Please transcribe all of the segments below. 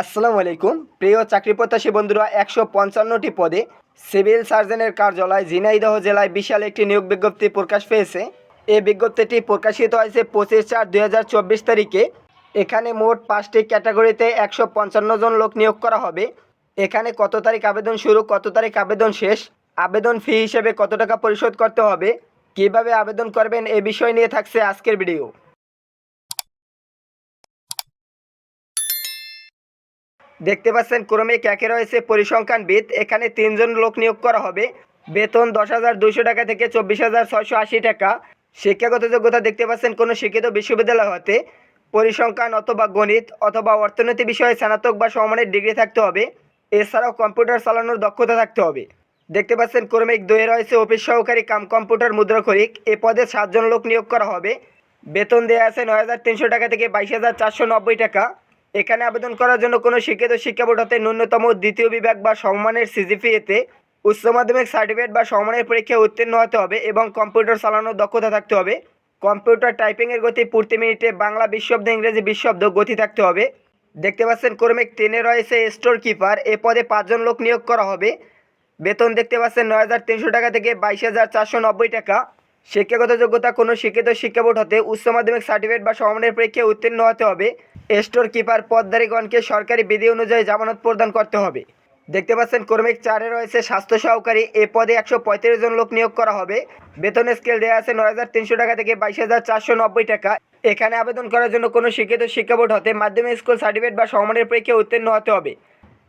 আসসালামু আলাইকুম। প্রিয় চাকরি প্রত্যাশী বন্ধুরা, একশো পঞ্চান্নটি পদে সিভিল সার্জনের কার্যালয় ঝিনাইদহ জেলায় বিশাল একটি নিয়োগ বিজ্ঞপ্তি প্রকাশ পেয়েছে। এই বিজ্ঞপ্তিটি প্রকাশিত হয়েছে পঁচিশ চার দুই তারিখে। এখানে মোট পাঁচটি ক্যাটাগরিতে একশো পঞ্চান্ন জন লোক নিয়োগ করা হবে। এখানে কত তারিখ আবেদন শুরু, কত তারিখ আবেদন শেষ, আবেদন ফি হিসেবে কত টাকা পরিশোধ করতে হবে, কীভাবে আবেদন করবেন এ বিষয় নিয়ে থাকছে আজকের ভিডিও। দেখতে পাচ্ছেন ক্রমিক একে রয়েছে পরিসংখ্যানবিদ। এখানে তিনজন লোক নিয়োগ করা হবে। বেতন দশ হাজার দুইশো টাকা থেকে চব্বিশ হাজার ছয়শো আশি টাকা। শিক্ষাগত যোগ্যতা দেখতে পাচ্ছেন, কোনো শিক্ষিত বিশ্ববিদ্যালয় হতে। পরিসংখ্যান অথবা গণিত অথবা অর্থনীতি বিষয়ে স্নাতক বা সমমানের ডিগ্রি থাকতে হবে। এছাড়াও কম্পিউটার চালানোর দক্ষতা থাকতে হবে। দেখতে পাচ্ছেন ক্রমিক দুয়ে রয়েছে অফিস সহকারী কাম কম্পিউটার মুদ্রাক্ষরিক এ পদে সাতজন লোক নিয়োগ করা হবে। বেতন দেওয়া আছে নয় হাজার তিনশো টাকা থেকে বাইশ হাজার চারশো নব্বই টাকা। এখানে আবেদন করার জন্য কোনো শিক্ষিত শিক্ষা বোর্ড হতে ন্যূনতম দ্বিতীয় বিভাগ বা সমমানের সিজিপিএতে উচ্চ মাধ্যমিক সার্টিফিকেট বা সম্মানের পরীক্ষায় উত্তীর্ণ হতে হবে এবং কম্পিউটার চালানোর দক্ষতা থাকতে হবে। কম্পিউটার টাইপিংয়ের গতি প্রতি মিনিটে বাংলা বিশ্বব্দ, ইংরেজি বিশ্বব্দ গতি থাকতে হবে। দেখতে পাচ্ছেন, ক্রমিক টেনে রয়েছে স্টোর কিপার। এ পদে পাঁচজন লোক নিয়োগ করা হবে। বেতন দেখতে পাচ্ছেন, নয় হাজার তিনশো টাকা থেকে বাইশ হাজার চারশো নব্বই টাকা। শিক্ষাগত যোগ্যতা কোনো শিক্ষিত শিক্ষা বোর্ড হতে উচ্চ মাধ্যমিক সার্টিফিকেট বা সমমানের পরীক্ষায় উত্তীর্ণ হতে হবে। স্টোর কিপার পদধারীগণকে সরকারি বিধি অনুযায়ী জামানত প্রদান করতে হবে। দেখতে পাচ্ছেন, কর্মিক চারে রয়েছে স্বাস্থ্য সহকারী। এ পদে একশো পঁয়ত্রিশ জন লোক নিয়োগ করা হবে। বেতন স্কেল দেওয়া আছে নয় হাজার তিনশো টাকা থেকে বাইশ হাজার চারশো নব্বই টাকা। এখানে আবেদন করার জন্য কোনো শিক্ষিত শিক্ষা বোর্ড হতে মাধ্যমিক স্কুল সার্টিফিকেট বা সমমানের পরীক্ষায় উত্তীর্ণ হতে হবে।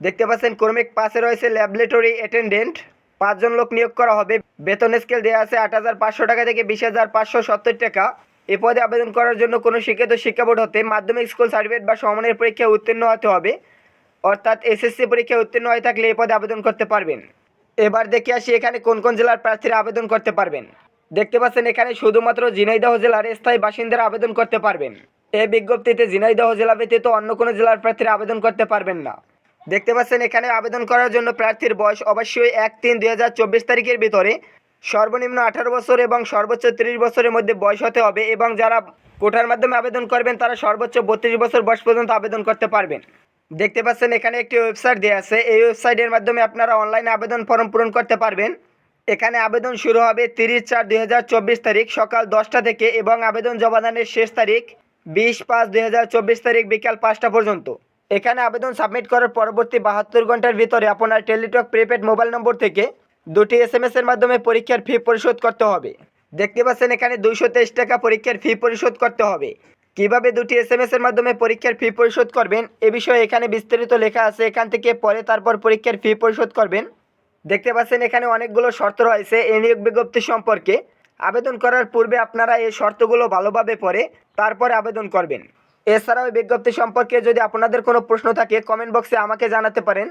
দেখতে পাচ্ছেন, কর্মিক পাশে রয়েছে ল্যাবরেটরি অ্যাটেন্ডেন্ট। পাঁচজন লোক নিয়োগ করা হবে। বেতন স্কেল দেওয়া আছে আট হাজার পাঁচশো টাকা থেকে বিশ হাজার পাঁচশো সত্তর টাকা। এ পদে আবেদন করার জন্য কোনো শিক্ষিত শিক্ষা বোর্ড হতে মাধ্যমিক স্কুল সার্টিফিকেট বা সমমানের পরীক্ষায় উত্তীর্ণ হতে হবে। অর্থাৎ এসএসসি পরীক্ষায় উত্তীর্ণ হয়ে থাকলে এ পদে আবেদন করতে পারবেন। এবার দেখে আসি এখানে কোন কোন জেলার প্রার্থীরা আবেদন করতে পারবেন। দেখতে পাচ্ছেন এখানে শুধুমাত্র ঝিনাইদহ জেলার স্থায়ী বাসিন্দারা আবেদন করতে পারবেন। এই বিজ্ঞপ্তিতে ঝিনাইদহ জেলা ব্যতীত অন্য কোনো জেলার প্রার্থীরা আবেদন করতে পারবেন না। দেখতে পাচ্ছেন এখানে আবেদন করার জন্য প্রার্থীর বয়স অবশ্যই এক তিন দুই তারিখের ভিতরে। সর্বনিম্ন আঠারো বছর এবং সর্বোচ্চ তিরিশ বছরের মধ্যে বয়স হতে হবে এবং যারা কোটার মাধ্যমে আবেদন করবেন, তারা সর্বোচ্চ বত্রিশ বছর বয়স পর্যন্ত আবেদন করতে পারবেন। দেখতে পাচ্ছেন, এখানে একটি ওয়েবসাইট দেওয়া আছে। এই ওয়েবসাইটের মাধ্যমে আপনারা অনলাইনে আবেদন ফর্ম পূরণ করতে পারবেন। এখানে আবেদন শুরু হবে তিরিশ চার দুই তারিখ সকাল দশটা থেকে এবং আবেদন জমাদানের শেষ তারিখ বিশ পাঁচ দুই তারিখ বিকাল পাঁচটা পর্যন্ত। এখানে আবেদন সাবমিট করার পরবর্তী বাহাত্তর ঘণ্টার ভিতরে আপনার টেলিটক প্রিপেড মোবাইল নম্বর থেকে দুটি এস এম এর মাধ্যমে পরীক্ষার ফি পরিশোধ করতে হবে। দেখতে পাচ্ছেন এখানে দুইশো তেইশ টাকা পরীক্ষার ফি পরিশোধ করতে হবে। কীভাবে দুটি এস এম এর মাধ্যমে পরীক্ষার ফি পরিশোধ করবেন, এ বিষয়ে এখানে বিস্তারিত লেখা আছে। এখান থেকে পরে তারপর পরীক্ষার ফি পরিশোধ করবেন। দেখতে পাচ্ছেন এখানে অনেকগুলো শর্ত রয়েছে এই নিয়োগ বিজ্ঞপ্তি সম্পর্কে। আবেদন করার পূর্বে আপনারা এই শর্তগুলো ভালোভাবে পড়ে তারপরে আবেদন করবেন। এছাড়াও বিজ্ঞপ্তি সম্পর্কে যদি আপনাদের কোনো প্রশ্ন থাকে কমেন্ট বক্সে আমাকে জানাতে পারেন।